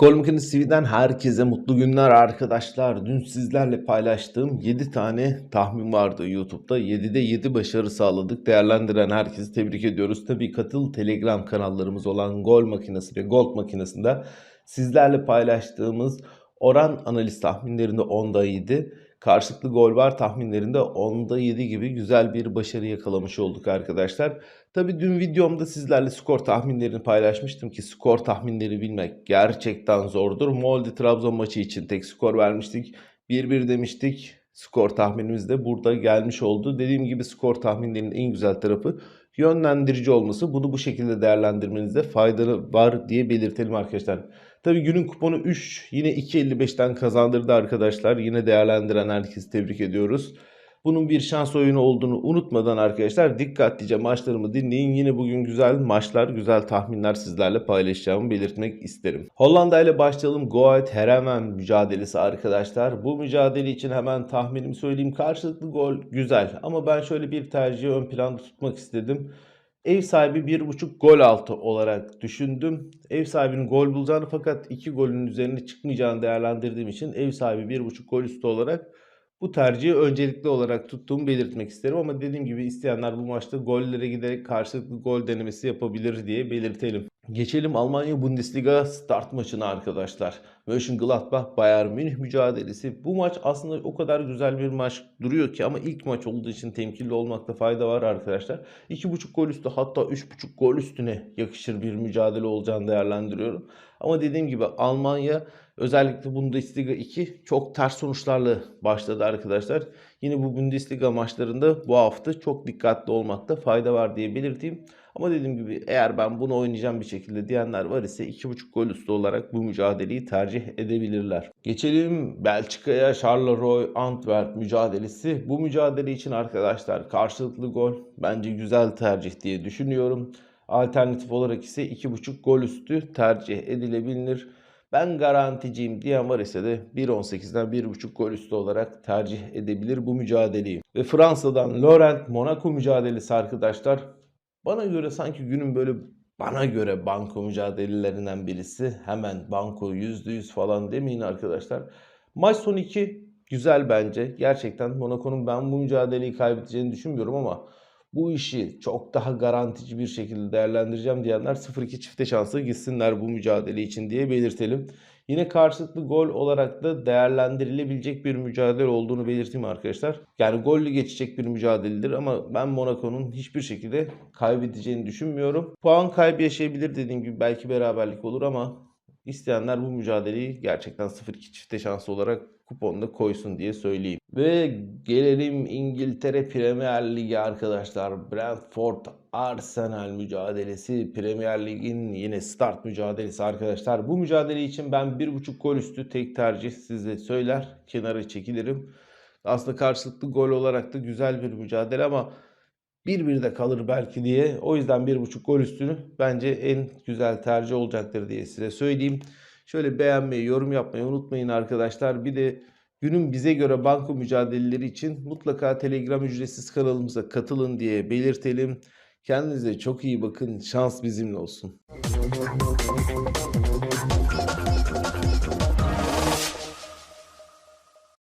Gol Makinesi TV'den herkese mutlu günler arkadaşlar. Dün sizlerle paylaştığım 7 tane tahmin vardı YouTube'da. 7'de 7 başarı sağladık. Değerlendiren herkesi tebrik ediyoruz. Tabii katıl Telegram kanallarımız olan Gol Makinesi ve Gold Makinesi'nde sizlerle paylaştığımız oran analiz tahminlerinde 10'da 7. Karşılıklı gol var tahminlerinde 10'da 7 gibi güzel bir başarı yakalamış olduk arkadaşlar. Tabi dün videomda sizlerle skor tahminlerini paylaşmıştım ki skor tahminleri bilmek gerçekten zordur. Molde Trabzon maçı için tek skor vermiştik. 1-1 demiştik. Skor tahminimiz de burada gelmiş oldu. Dediğim gibi skor tahminlerinin en güzel tarafı yönlendirici olması. Bunu bu şekilde değerlendirmenizde faydalı var diye belirtelim arkadaşlar. Tabii günün kuponu 3 yine 2.55'ten kazandırdı arkadaşlar. Yine değerlendiren herkesi tebrik ediyoruz. Bunun bir şans oyunu olduğunu unutmadan arkadaşlar dikkatlice maçlarımı dinleyin. Yine bugün güzel maçlar, güzel tahminler sizlerle paylaşacağımı belirtmek isterim. Hollanda ile başlayalım. Goat Heremen mücadelesi arkadaşlar. Bu mücadele için hemen tahminimi söyleyeyim. Karşılıklı gol güzel ama ben şöyle bir tercihi ön planda tutmak istedim. Ev sahibi 1.5 gol altı olarak düşündüm. Ev sahibinin gol bulacağını fakat 2 golün üzerine çıkmayacağını değerlendirdiğim için ev sahibi 1.5 gol üstü olarak bu tercihi öncelikli olarak tuttuğumu belirtmek isterim ama dediğim gibi isteyenler bu maçta gollere giderek karşılıklı gol denemesi yapabilir diye belirtelim. Geçelim Almanya Bundesliga start maçına arkadaşlar. Mönchengladbach Bayern Münih mücadelesi. Bu maç aslında o kadar güzel bir maç duruyor ki ama ilk maç olduğu için temkinli olmakta fayda var arkadaşlar. 2.5 gol üstü hatta 3.5 gol üstüne yakışır bir mücadele olacağını değerlendiriyorum. Ama dediğim gibi Almanya özellikle Bundesliga 2 çok ters sonuçlarla başladı arkadaşlar. Yine bu Bundesliga maçlarında bu hafta çok dikkatli olmakta fayda var diye belirteyim. Ama dediğim gibi eğer ben bunu oynayacağım bir şekilde diyenler var ise 2.5 gol üstü olarak bu mücadeleyi tercih edebilirler. Geçelim Belçika'ya Charleroi Antwerp mücadelesi. Bu mücadele için arkadaşlar karşılıklı gol bence güzel tercih diye düşünüyorum. Alternatif olarak ise 2.5 gol üstü tercih edilebilir. Ben garanticiyim diyen var ise de 1.18'den 1.5 gol üstü olarak tercih edebilir bu mücadeleyi. Ve Fransa'dan Laurent Monaco mücadelesi arkadaşlar. Bana göre sanki günün böyle bana göre banko mücadelelerinden birisi. Hemen banko %100 falan demeyin arkadaşlar. Maç son 2 güzel bence. Gerçekten Monaco'nun ben bu mücadeleyi kaybedeceğini düşünmüyorum ama bu işi çok daha garantici bir şekilde değerlendireceğim diyenler 0-2 çifte şansı gitsinler bu mücadele için diye belirtelim. Yine karşılıklı gol olarak da değerlendirilebilecek bir mücadele olduğunu belirteyim arkadaşlar. Yani gollü geçecek bir mücadeledir ama ben Monaco'nun hiçbir şekilde kaybedeceğini düşünmüyorum. Puan kaybı yaşayabilir dediğim gibi belki beraberlik olur ama isteyenler bu mücadeleyi gerçekten 0-2 çifte şansı olarak kuponda koysun diye söyleyeyim. Ve gelelim İngiltere Premier Ligi arkadaşlar. Brentford Arsenal mücadelesi Premier Lig'in yine start mücadelesi arkadaşlar. Bu mücadele için ben 1.5 gol üstü tek tercih size söyler. Kenara çekilirim. Aslında karşılıklı gol olarak da güzel bir mücadele ama 1 bir de kalır belki diye. O yüzden 1.5 gol üstünü bence en güzel tercih olacaktır diye size söyleyeyim. Şöyle beğenmeyi, yorum yapmayı unutmayın arkadaşlar. Bir de günün bize göre banko mücadeleleri için mutlaka Telegram ücretsiz kanalımıza katılın diye belirtelim. Kendinize çok iyi bakın. Şans bizimle olsun.